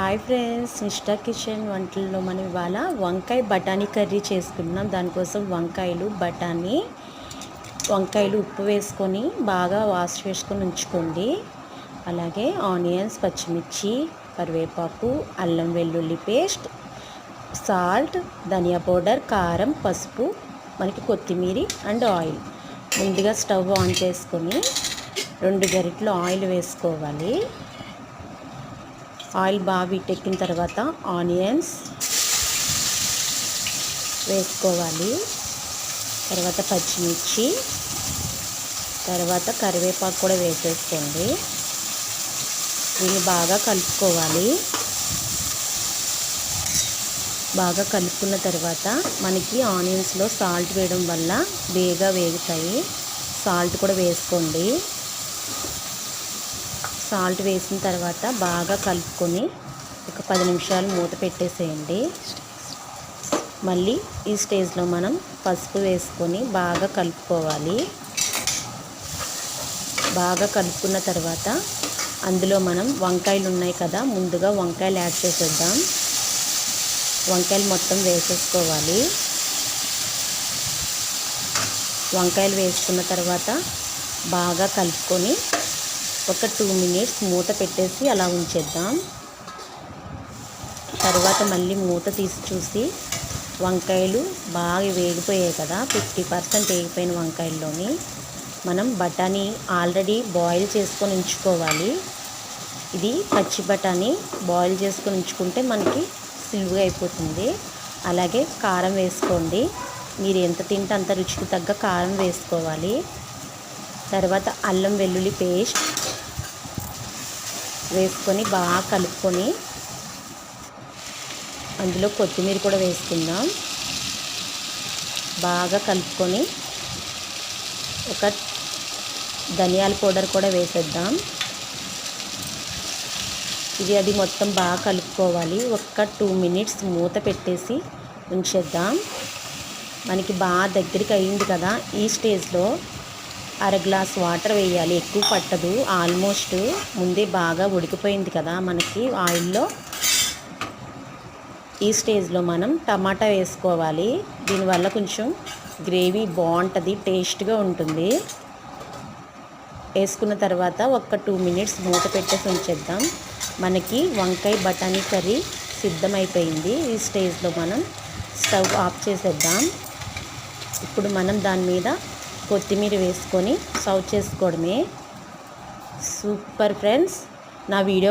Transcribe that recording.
Hi friends Insta kitchen వంటల్లో మనం ఇవాళ వంకాయ బఠానీ కర్రీ చేసుకుంటున్నాం దానికోసం వంకాయలు బఠానీ వంకాయలు ఉప్పు వేసుకొని బాగా వాష్ చేసుకొని ఉంచుకోండి. అలాగే ఆనియన్స్ పచ్చిమిర్చి కరివేపాకు అల్లం వెల్లుల్లి పేస్ట్ సాల్ట్ ధనియా పౌడర్ కారం పసుపు మనకి కొత్తిమీర అండ్ ఆయిల్. ముందుగా స్టవ్ ఆన్ చేసుకొని రెండు గరిటలు ఆయిల్ వేసుకోవాలి. ఆయిల్ బాగా వీటెక్కిన తర్వాత ఆనియన్స్ వేసుకోవాలి. తర్వాత పచ్చిమిర్చి తర్వాత కరివేపాకు కూడా వేసేసుకోండి. దీన్ని బాగా కలుపుకోవాలి. బాగా కలుపుకున్న తర్వాత మనకి ఆనియన్స్లో సాల్ట్ వేయడం వల్ల బేగా వేగుతాయి. సాల్ట్ కూడా వేసుకోండి. సాల్ట్ వేసిన తర్వాత బాగా కలుపుకొని ఒక పది నిమిషాలు మూత పెట్టేసేయండి. మళ్ళీ ఈ స్టేజ్లో మనం పసుపు వేసుకొని బాగా కలుపుకోవాలి. బాగా కలుపుకున్న తర్వాత అందులో మనం వంకాయలు ఉన్నాయి కదా ముందుగా వంకాయలు యాడ్ చేసేద్దాం. వంకాయలు మొత్తం వేసేసుకోవాలి. వంకాయలు వేసుకున్న తర్వాత బాగా కలుపుకొని ఒక టూ మినిట్స్ మూత పెట్టేసి అలా ఉంచేద్దాం. తర్వాత మళ్ళీ మూత తీసి చూసి వంకాయలు బాగా వేగిపోయాయి కదా ఫిఫ్టీ పర్సెంట్ వేగిపోయిన వంకాయల్లోని. మనం బఠానీ ఆల్రెడీ బాయిల్ చేసుకొని ఉంచుకోవాలి. ఇది పచ్చి బఠానీ బాయిల్ చేసుకొని ఉంచుకుంటే మనకి సిల్వుగా అయిపోతుంది. అలాగే కారం వేసుకోండి. మీరు ఎంత తింటే అంత రుచికి తగ్గ కారం వేసుకోవాలి. తర్వాత అల్లం వెల్లుల్లి పేస్ట్ వేసుకొని బాగా కలుపుకొని అందులో కొత్తిమీర కూడా వేసుకుందాం. బాగా కలుపుకొని ఒక ధనియాల పౌడర్ కూడా వేసేద్దాం. ఇది అది మొత్తం బాగా కలుపుకోవాలి. ఒక్క టూ మినిట్స్ మూత పెట్టేసి ఉంచేద్దాం. మనకి బాగా దగ్గరికి అయింది కదా ఈ స్టేజ్లో. అర గ్లాస్ వాటర్ వేయాలి. ఎక్కువ పట్టదు. ఆల్మోస్ట్ ముందే బాగా ఉడికిపోయింది కదా మనకి ఆయిల్లో. ఈ స్టేజ్లో మనం టమాటా వేసుకోవాలి. దీనివల్ల కొంచెం గ్రేవీ బాగుంటుంది టేస్ట్గా ఉంటుంది. వేసుకున్న తర్వాత ఒక టూ మినిట్స్ మూత పెట్టేసి ఉంచేద్దాం. మనకి వంకాయ బఠానీ కర్రీ సిద్ధమైపోయింది. ఈ స్టేజ్లో మనం స్టవ్ ఆఫ్ చేసేద్దాం. ఇప్పుడు మనం దాని మీద కొత్తిమీర వేసుకొని సర్వ్ చేసుకోవడమే. సూపర్ ఫ్రెండ్స్ నా వీడియో